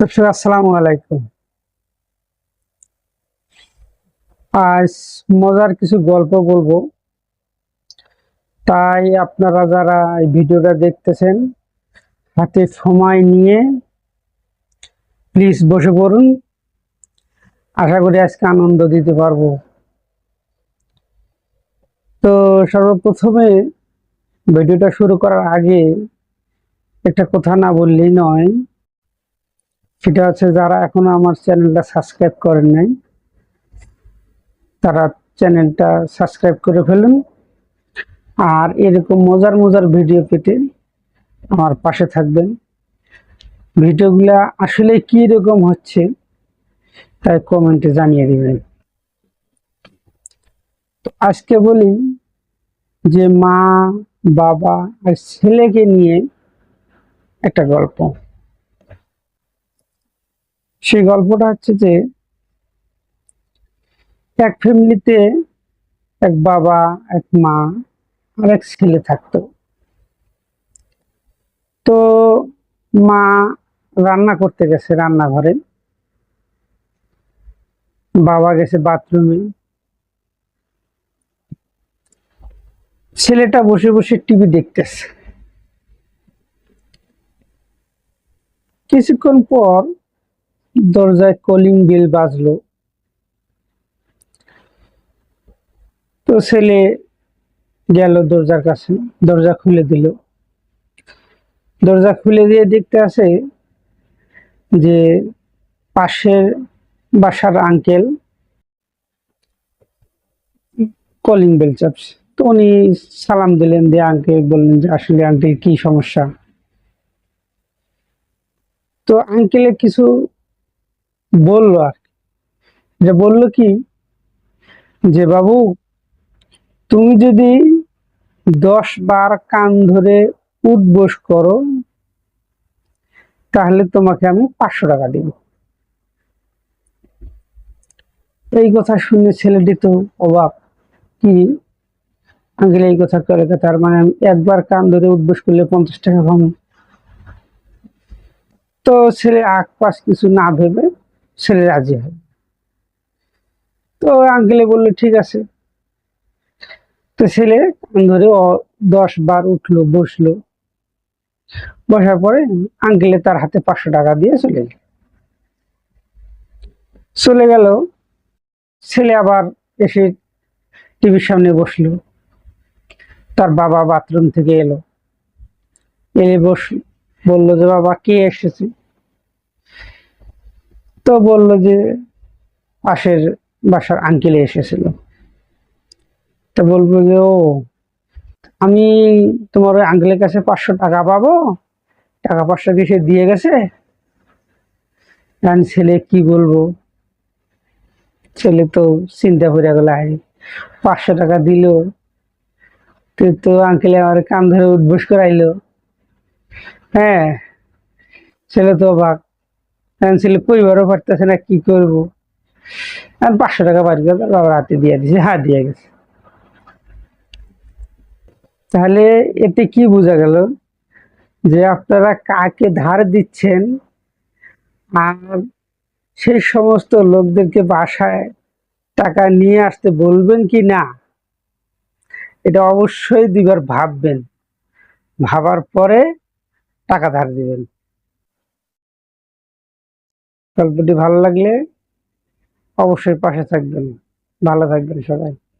দর্শক, আসসালামু আলাইকুম। আজ মজার কিছু গল্প বলব। তাই আপনারা যারা এই ভিডিওটা দেখতেছেন, হাতে সময় নিয়ে প্লিজ বসে পড়ুন। আশা করি আজকে আনন্দ দিতে পারব। তো সর্বপ্রথমে ভিডিওটা শুরু করার আগে একটা কথা না বললেই নয় সেটা হচ্ছে যারা এখনও আমার চ্যানেলটা সাবস্ক্রাইব করেন নাই, তারা চ্যানেলটা সাবস্ক্রাইব করে ফেলুন। আর এরকম মজার মজার ভিডিও পেতে আমার পাশে থাকবেন। ভিডিওগুলা আসলে কি রকম হচ্ছে, তাই কমেন্টে জানিয়ে দিবেন। তো আজকে বলি যে মা, বাবা আর ছেলেকে নিয়ে একটা গল্প। সেই গল্পটা হচ্ছে যে এক ফ্যামিলিতে এক বাবা, এক মা আর এক ছেলে থাকতো। তো মা রান্না করতে গেছে রান্নাঘরে। বাবা গেছে বাথরুমে। ছেলেটা বসে বসে টিভি দেখতেছে। কিছুক্ষণ পর দরজায় কলিং বেল বাজলো। তো ছেলে গেল দরজার কাছে, দরজা খুলে দিল। দরজা খুলে দিয়ে দেখতে আসে যে পাশের বাসার আঙ্কেল কলিং বেল চাপছে। তো উনি সালাম দিলেন দিয়ে আঙ্কেল বললেন যে, আসলে আঙ্কেল কি সমস্যা? তো আঙ্কেলে কিছু বলল আর যে বলল কি, যে বাবু, তুমি যদি দশ বার কান ধরে উঠবোস করো, তাহলে তোমাকে আমি পাঁচশো টাকা দিব। এই কথা শুনে ছেলেটি তো অবাক। কি? আঙ্কেল এই কথা করে তার মানে আমি একবার কান ধরে উঠবোস করলে পঞ্চাশ টাকা পাবো। তো ছেলে আগ পাশ কিছু না ভেবে ছেলে রাজি হয়। তো আঙ্কেলে বলল, ঠিক আছে। তো ছেলে ধরে দশ বার উঠল, বসল। বসার পরে আঙ্কেলে তার হাতে পাঁচশো টাকা দিয়ে চলে গেল। চলে গেল। ছেলে আবার এসে টিভির সামনে বসল। তার বাবা বাথরুম থেকে এলো। এলে বস, বলল যে, বাবা, কে এসেছে? তো বলল যে পাশের বাসার আঙ্কেলে এসেছিল। তো বলব যে, ও, আমি তোমার ওই আঙ্কেলের কাছে পাঁচশো টাকা পাবো। টাকা পাঁচশো কি সে দিয়ে গেছে? কারণ ছেলে কি বলব? ছেলে তো চিন্তা করে গেল, আরে পাঁচশো টাকা দিল। তো তো আঙ্কেলে আমার কান ধরে উদ্বোস করাইলো। হ্যাঁ ছেলে তো অবাক। ছেলে পরিবারও পারতেছে না, কি করব? আর পাঁচশো টাকা বাড়ি তার বাবার হাতে দিয়ে দিছে হ্যাঁ দিয়ে গেছে। তাহলে এতে কি বোঝা গেল যে আপনারা কাকে ধার দিচ্ছেন আর সেই সমস্ত লোকদেরকে বাসায় টাকা নিয়ে আসতে বলবেন কি না? এটা অবশ্যই দুইবার ভাববেন। ভাবার পরে টাকা ধার দিবেন। গল্পটি ভালো লাগলে অবশ্যই পাশে থাকবেন। ভালো থাকবেন সবাই।